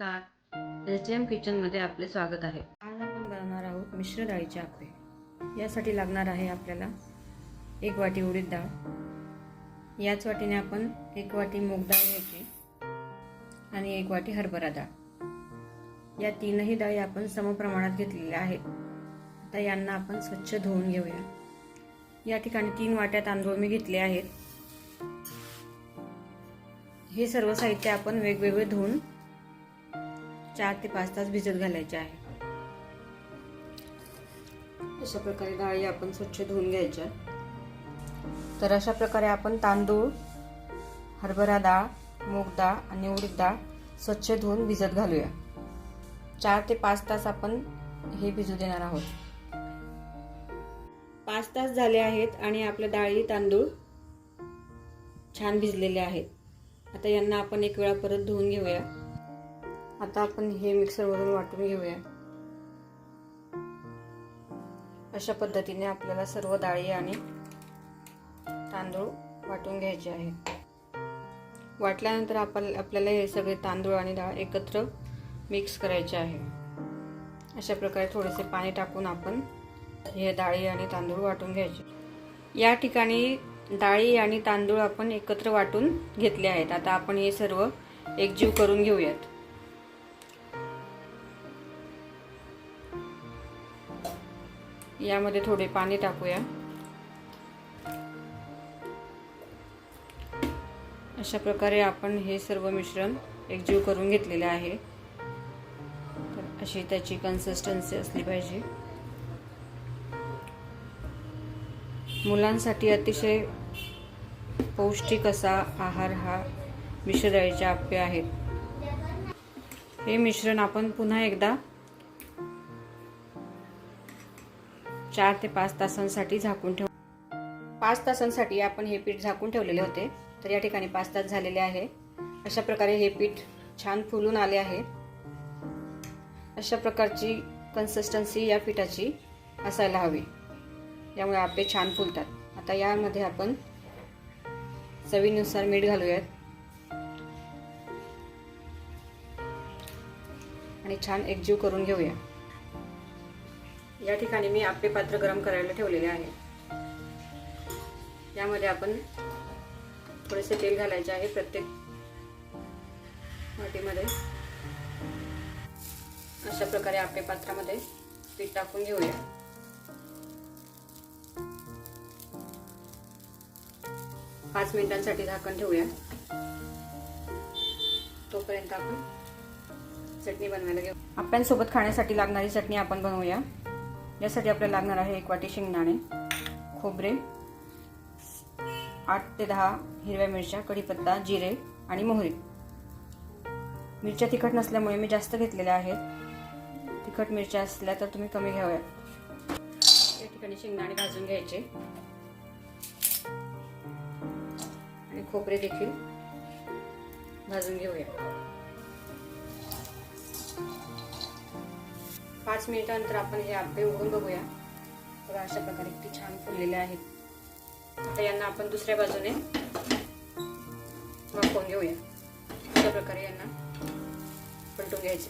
नमस्कार. H M किचनमध्ये आपले स्वागत आहे. आज आपण बनवणार आहोत मिश्र डाळीचे आकडे. यासाठी लागणार आहे आपल्याला एक वाटी उडीद डाळ. याच वाटीने आपण एक वाटी मूग डाळ घ्यायची आणि एक वाटी हरभरा डाळ. या तीनही डाळी आपण समप्रमाणात घेतलेल्या आहेत. आता यांना आपण स्वच्छ धुवून घेऊया. या ठिकाणी तीन वाट्या तांदूळ मी घेतले आहेत. हे सर्व साहित्य आपण वेगवेगळे धुवून चार ते पाच तास भिजत घालायचे आहे. अशा प्रकारे डाळी आपण स्वच्छ धुवून घ्यायच्या. तर अशा प्रकारे आपण तांदूळ हरभरा डाळ मूग डाळ आणि उडीद डाळ स्वच्छ धुवून भिजत घालूया. चार ते पाच तास आपण हे भिजू देणार आहोत. पाच तास झाले आहेत आणि आपल्या डाळी तांदूळ छान भिजलेले आहेत. आता यांना आपण एक वेळा परत धुवून घेऊया. आता आपण हे मिक्सरवरून वाटून घेऊया. अशा पद्धतीने आपल्याला सर्व डाळी आणि तांदूळ वाटून घ्यायचे आहेत. वाटल्यानंतर आपण आपल्याला हे सगळे तांदूळ आणि डाळ एकत्र मिक्स करायचे आहे. अशा प्रकारे थोडेसे पाणी टाकून आपण हे डाळी आणि तांदूळ वाटून घ्यायचे. या ठिकाणी डाळी आणि तांदूळ आपण एकत्र वाटून घेतले आहेत. आता आपण हे सर्व एकजीव करून घेऊयात. यामध्ये थोडे पाणी टाकूया. अशा प्रकारे आपण हे सर्व मिश्रण एकजीव करून घेतलेले आहे. तर अशी त्याची कन्सिस्टन्सी असली पाहिजे. मुलांसाठी अतिशय पौष्टिक असा आहार हा मिश्र आप्य आप्पे आहेत. हे मिश्रण आपण पुन्हा एकदा चार ते पाच तासांसाठी झाकून ठेव पाच तासांसाठी आपण हे पीठ झाकून ठेवलेले होते. तर या ठिकाणी पाच तास झालेले आहे. अशा प्रकारे हे पीठ छान फुलून आले आहे. अशा प्रकारची कन्सिस्टन्सी या पिठाची असायला हवी. यामुळे आपे छान फुलतात. आता यामध्ये आपण चवीनुसार मीठ घालूयात. आणि छान एकजीव करून घेऊया. या ठिकाणी मी आपले पात्र गरम करायला ठेवलेले आहे. यामध्ये आपण थोडेसे तेल घालायचे आहे प्रत्येक वाटीमध्ये. अशा प्रकारे आपल्या पात्रामध्ये पीठ टाकून घेऊया. पाच मिनिटांसाठी झाकण ठेवूया. तोपर्यंत आपण चटणी बनवायला घेऊ. आप्यांसोबत खाण्यासाठी लागणारी चटणी आपण बनवूया. यासाठी आपल्याला लागणार आहे एक वाटी शेंगदाणे खोबरे आठ ते दहा हिरव्या मिरच्या कढीपत्ता जिरे आणि मोहरी. मिरच्या तिखट नसल्यामुळे मी जास्त घेतलेल्या आहेत. तिखट मिरच्या असल्या तर तुम्ही कमी घ्याव्या या ठिकाणी शेंगदाणे भाजून घ्यायचे. आणि खोबरे देखील भाजून घेऊया. पाच मिनिटानंतर आपण हे आंबे उघडून बघूया. बघा अशा प्रकारे किती छान फुललेले आहेत. आता यांना आपण दुसऱ्या बाजूने वाफवून घेऊया. अशा प्रकारे यांना पलटून घ्यायचे.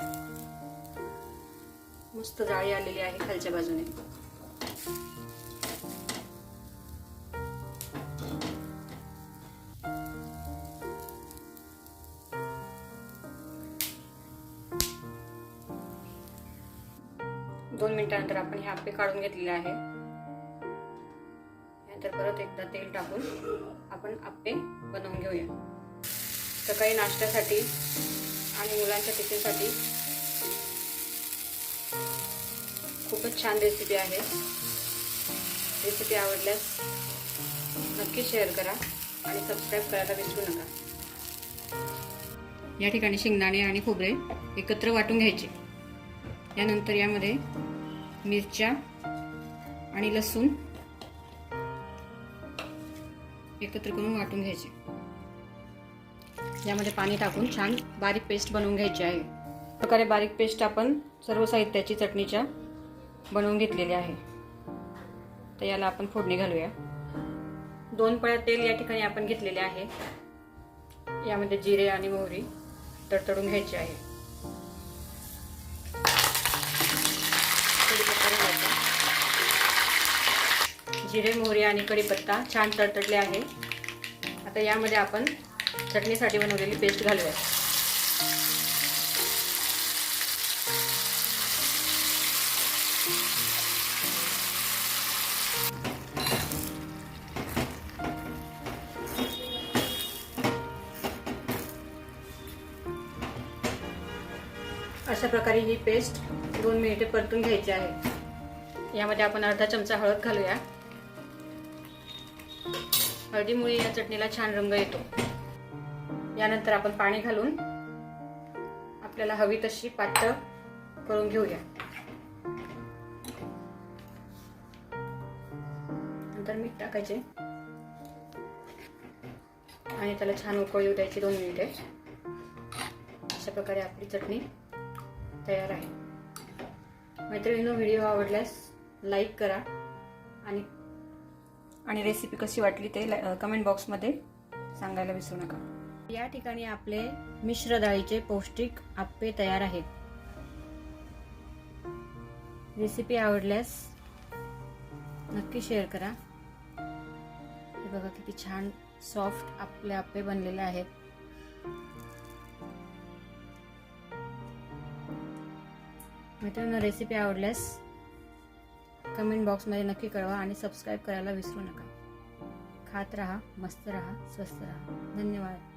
मस्त जाळी आलेली आहे खालच्या बाजूने. दोन मिनिटानंतर आपण हे आप्पे काढून घेतलेले आहे. नंतर परत एकदा तेल टाकून आपण आप्पे बनवून घेऊया. सकाळी नाश्त्यासाठी आणि मुलांच्या टिफिनसाठी खूपच छान रेसिपी आहे. रेसिपी आवडल्यास नक्की शेअर करा आणि सबस्क्राईब करायला विसरू नका. या ठिकाणी शेंगदाणे आणि खोबरे एकत्र वाटून घ्यायचे. यानंतर यामध्ये मिरच्या आणि लसूण एकत्र करून वाटून घ्यायचे. यामध्ये पाणी टाकून छान बारीक पेस्ट बनवून घ्यायची आहे. प्रकारे बारीक पेस्ट आपण सर्व साहित्याची चटणीच्या बनवून घेतलेली आहे. तर याला आपण फोडणी घालूया. दोन पळ्या तेल या ठिकाणी आपण घेतलेले आहे. यामध्ये जिरे आणि मोहरी तडतडून घ्यायची आहे. जिरे मोहरी आणि कढीपत्ता छान तडतडले आहे. आता यामध्ये आपण चटणीसाठी बनवलेली पेस्ट घालूया. अशा प्रकारे ही पेस्ट दोन मिनिटे परतून घ्यायची आहे. यामध्ये आपण अर्धा चमचा हळद घालूया. हळदीमुळे या चटणीला छान रंग येतो. यानंतर आपण पाणी घालून आपल्याला हवी तशी पातळ करून घेऊया. नंतर मीठ टाकायचे. आणि त्याला छान उकळ येऊ द्यायची दोन मिनिटे. अशा प्रकारे आपली चटणी तयार आहे. मैत्रिणींनो व्हिडिओ आवडल्यास लाईक करा. आणि आणि रेसिपी कशी वाटली ते कमेंट बॉक्समध्ये सांगायला विसरू नका. या ठिकाणी आपले मिश्र डाळीचे पौष्टिक आप्पे तयार आहेत. रेसिपी आवडल्यास नक्की शेअर करा. हे बघा किती छान सॉफ्ट आपले आप्पे बनलेले आहेत. मित्रांनो रेसिपी आवडल्यास कमेंट बॉक्समध्ये नक्की कळवा आणि सबस्क्राईब करायला विसरू नका. खात राहा मस्त राहा स्वस्त राहा. धन्यवाद.